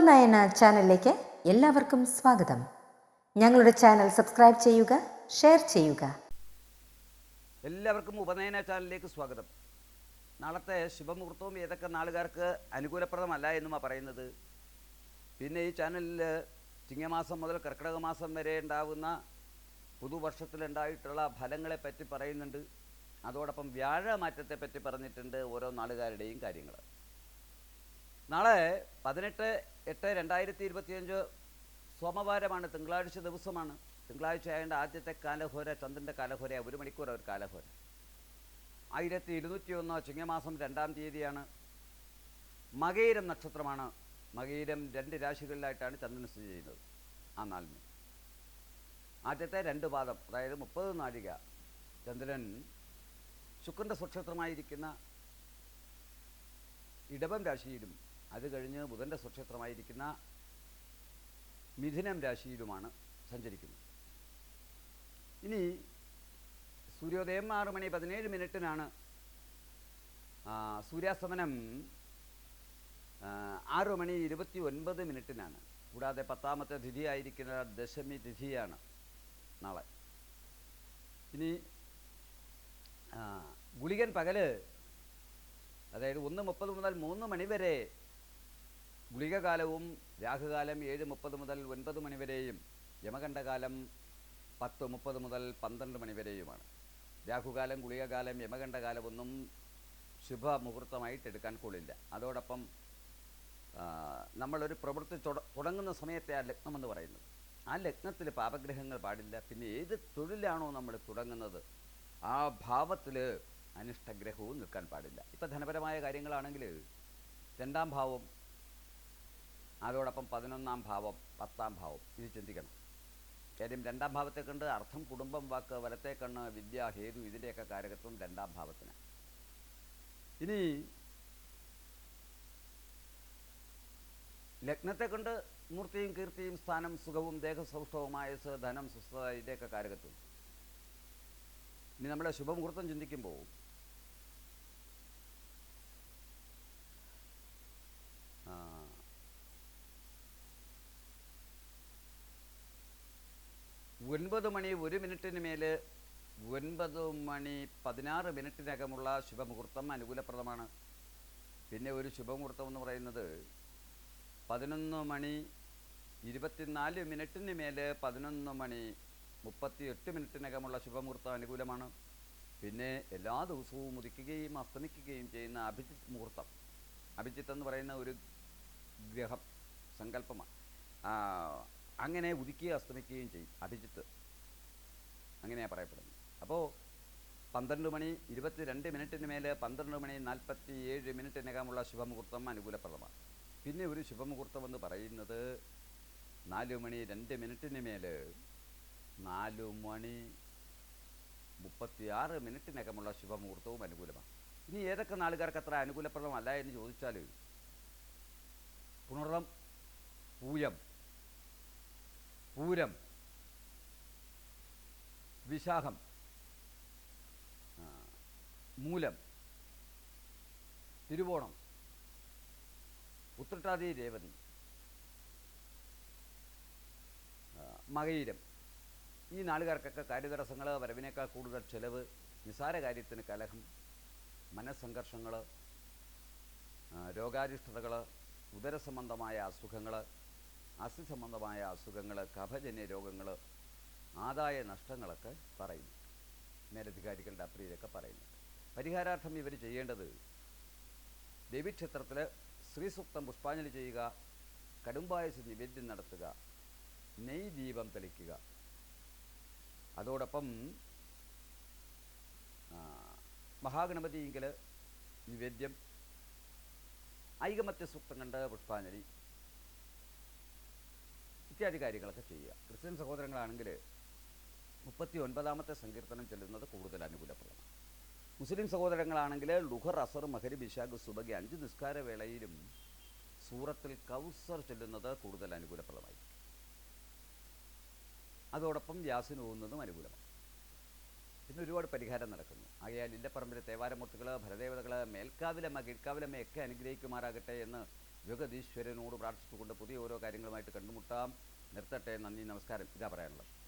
ഉപനയന ചാനലിലേക്ക് എല്ലാവർക്കും സ്വാഗതം. ഞങ്ങളുടെ ചാനൽ സബ്സ്ക്രൈബ് ചെയ്യുക ഷെയർ ചെയ്യുക. എല്ലാവർക്കും ഉപനയന ചാനലിലേക്ക് സ്വാഗതം. നാളത്തെ ശുഭമുഹൂർത്തവും ഏതൊക്കെ നാളുകാർക്ക് അനുകൂലപ്രദമല്ല എന്നുമാണ് പറയുന്നത്. പിന്നെ ഈ ചാനലിൽ ചിങ്ങമാസം മുതൽ കർക്കിടക മാസം വരെ ഉണ്ടാകുന്ന പുതുവർഷത്തിലുണ്ടായിട്ടുള്ള ഫലങ്ങളെ പറ്റി പറയുന്നുണ്ട്. അതോടൊപ്പം വ്യാഴമാറ്റത്തെപ്പറ്റി പറഞ്ഞിട്ടുണ്ട് ഓരോ നാളുകാരുടെയും കാര്യങ്ങൾ നാളെ പതിനെട്ട് എട്ട് രണ്ടായിരത്തി ഇരുപത്തിയഞ്ച് സോമവാരമാണ് തിങ്കളാഴ്ച ദിവസമാണ്. തിങ്കളാഴ്ച ആയതിന്റെ ആദ്യത്തെ കാലഹോര ചന്ദ്രന്റെ കാലഹോര ഒരു മണിക്കൂർ ഒരു കാലഹോര. ആയിരത്തി ഇരുന്നൂറ്റി ഒന്ന് ചിങ്ങമാസം രണ്ടാം തീയതിയാണ്. മകയിരം നക്ഷത്രമാണ്. മകയിരം രണ്ട് രാശികളിലായിട്ടാണ് ചന്ദ്രൻ സ്ഥിതി ചെയ്യുന്നത് ആ നാളിന്. ആദ്യത്തെ രണ്ട് പാദം അതായത് മുപ്പത് നാഴിക. ചന്ദ്രൻ ശുക്രന്റെ സ്വക്ഷേത്രമായിരിക്കുന്ന ഇടവം രാശിയിലും അത് കഴിഞ്ഞ് ബുധന്റെ സ്വക്ഷേത്രമായിരിക്കുന്ന മിഥുനം രാശിയിലുമാണ് സഞ്ചരിക്കുന്നത്. ഇനി സൂര്യോദയം ആറ് മണി പതിനേഴ് മിനിറ്റിനാണ് സൂര്യാസ്തമനം ആറ് മണി ഇരുപത്തി ഒൻപത് മിനിറ്റിനാണ്. കൂടാതെ പത്താമത്തെ തിഥിയായിരിക്കുന്ന ദശമി തിഥിയാണ് നാളെ. ഇനി ഗുളികൻ പകൽ അതായത് ഒന്ന് മുപ്പത് മുതൽ മൂന്ന് മണി വരെ ഗുളികകാലവും രാഹുകാലം ഏഴ് മുപ്പത് മുതൽ ഒൻപത് മണിവരെയും യമകണ്ഠകാലം പത്ത് മുപ്പത് മുതൽ പന്ത്രണ്ട് മണിവരെയുമാണ് രാഹുകാലം ഗുളികകാലം യമകണ്ഠകാലമൊന്നും ശുഭമുഹൂർത്തമായിട്ട് എടുക്കാൻ കൊള്ളില്ല അതോടൊപ്പം നമ്മളൊരു പ്രവൃത്തി തുടങ്ങുന്ന സമയത്തെ ആ ലഗ്നമെന്ന് പറയുന്നത്. ആ ലഗ്നത്തിൽ പാപഗ്രഹങ്ങൾ പാടില്ല. പിന്നെ ഏത് തൊഴിലാണോ നമ്മൾ തുടങ്ങുന്നത് ആ ഭാവത്തിൽ അനിഷ്ടഗ്രഹവും നിൽക്കാൻ പാടില്ല. ഇപ്പം ധനപരമായ കാര്യങ്ങളാണെങ്കിൽ രണ്ടാം ഭാവം അതോടൊപ്പം പതിനൊന്നാം ഭാവം പത്താം ഭാവം. ഇത് ചിന്തിക്കണം. കാര്യം രണ്ടാം ഭാവത്തെ കണ്ട് അർത്ഥം കുടുംബം വാക്ക് വലത്തെ കണ്ണ് വിദ്യ ഹേതു ഇതിന്റെയൊക്കെ കാരകത്വം രണ്ടാം ഭാവത്തിന്. ഇനി ലഗ്നത്തെ കണ്ട് മൂർത്തിയും കീർത്തിയും സ്ഥാനം സുഖവും ദേഹസൗഷ്ഠവുമായ സ ധനം സുസ്ഥത ഇതിന്റെയൊക്കെ കാരകത്വം. ഇനി നമ്മുടെ ശുഭമുഹൂർത്തം ചിന്തിക്കുമ്പോൾ ഒൻപത് മണി ഒരു മിനിറ്റിന് മേൽ ഒൻപത് മണി പതിനാറ് മിനിറ്റിനകമുള്ള ശുഭമുഹൂർത്തം അനുകൂലപ്രദമാണ്. പിന്നെ ഒരു ശുഭമുഹൂർത്തം എന്ന് പറയുന്നത് പതിനൊന്ന് മണി ഇരുപത്തിനാല് മിനിറ്റിന് മേൽ പതിനൊന്ന് മണി മുപ്പത്തി എട്ട് മിനിറ്റിനകമുള്ള ശുഭമുഹൂർത്തം അനുകൂലമാണ്. പിന്നെ എല്ലാ ദിവസവും ഉദിക്കുകയും അസ്തമിക്കുകയും ചെയ്യുന്ന അഭിജിത്ത് മുഹൂർത്തം. അഭിജിത്ത് എന്ന് പറയുന്ന ഒരു ഗ്രഹം സങ്കല്പമാണ്. അങ്ങനെ ഉദിക്കുകയും അസ്തമിക്കുകയും ചെയ്യും. അഭിജിത്ത് അങ്ങനെയാണ് പറയപ്പെടുന്നത്. അപ്പോൾ പന്ത്രണ്ട് മണി ഇരുപത്തിരണ്ട് മിനിറ്റിന് മേലെ പന്ത്രണ്ട് മണി നാൽപ്പത്തി ഏഴ് മിനിറ്റിനകമുള്ള ശുഭമുഹൂർത്തം അനുകൂലപ്രദമാണ്. പിന്നെ ഒരു ശുഭമുഹൂർത്തം എന്ന് പറയുന്നത് നാല് മണി രണ്ട് മിനിറ്റിന് മേൽ നാല് മണി മുപ്പത്തിയാറ് മിനിറ്റിനകമുള്ള ശുഭമുഹൂർത്തവും അനുകൂലമാണ്. ഇനി ഏതൊക്കെ നാളുകാർക്ക് അത്ര അനുകൂലപ്രദമല്ല എന്ന് ചോദിച്ചാൽ പുണർവം പൂയം പൂരം. വിശാഖം. മൂലം. തിരുവോണം. ഉത്രട്ടാതി രേവതി. മകയിരം. ഈ നാളുകാർക്കൊക്കെ കാര്യതടസ്സങ്ങൾ വരവിനേക്കാൾ കൂടുതൽ ചെലവ് നിസാര കാര്യത്തിന് കലഹം മനസ്സംഘർഷങ്ങൾ രോഗാരിഷ്ടതകൾ ഉദരസംബന്ധമായ അസുഖങ്ങൾ അസ്ഥി സംബന്ധമായ അസുഖങ്ങൾ കഫജന്യ രോഗങ്ങൾ ആദായ നഷ്ടങ്ങളൊക്കെ പറയുന്നു. മേലധികാരികളുടെ അപ്രീതിയൊക്കെ പറയുന്നു. പരിഹാരാർത്ഥം ഇവർ ചെയ്യേണ്ടത് ദേവീക്ഷേത്രത്തിൽ ശ്രീസൂക്തം പുഷ്പാഞ്ജലി ചെയ്യുക കടുംബായസ് നിവേദ്യം നടത്തുക നെയ് ദീപം തെളിക്കുക. അതോടൊപ്പം മഹാഗണപതിയെങ്കിൽ നിവേദ്യം ഐകമത്യ സൂക്തം കണ്ട് പുഷ്പാഞ്ജലി ഇത്യാദി കാര്യങ്ങളൊക്കെ ചെയ്യുക. ക്രിസ്ത്യൻ സഹോദരങ്ങളാണെങ്കിൽ മുപ്പത്തി ഒൻപതാമത്തെ സങ്കീർത്തനം ചെല്ലുന്നത് കൂടുതൽ അനുകൂലപ്രദമാണ്. മുസ്ലിം സഹോദരങ്ങളാണെങ്കിൽ ലുഹർ അസർ മഹരി ബിഷാഖ് സുബഗി അഞ്ച് നിസ്കാര വേളയിലും സൂറത്തിൽ കൗസർ ചെല്ലുന്നത് കൂടുതൽ അനുകൂലപ്രദമായി അതോടൊപ്പം യാസിന് പോകുന്നതും അനുകൂലമാണ്. പിന്നെ ഒരുപാട് പരിഹാരം നടക്കുന്നു. ആകയാൽ ഇല്ലപ്പറമ്പിലെ തേവാരമൂർത്തികൾ ഭരദേവതകൾ മേൽക്കാവിലമ്മ കീഴ്ക്കാവിലമ്മ ഒക്കെ അനുഗ്രഹിക്കുമാറാകട്ടെ എന്ന് ജഗതീശ്വരനോട് പ്രാർത്ഥിച്ചുകൊണ്ട് പുതിയ ഓരോ കാര്യങ്ങളുമായിട്ട് കണ്ടുമുട്ടാം. നിർത്തട്ടെ. നന്ദി നമസ്കാരം. ഇതാ പറയാനുള്ളത്.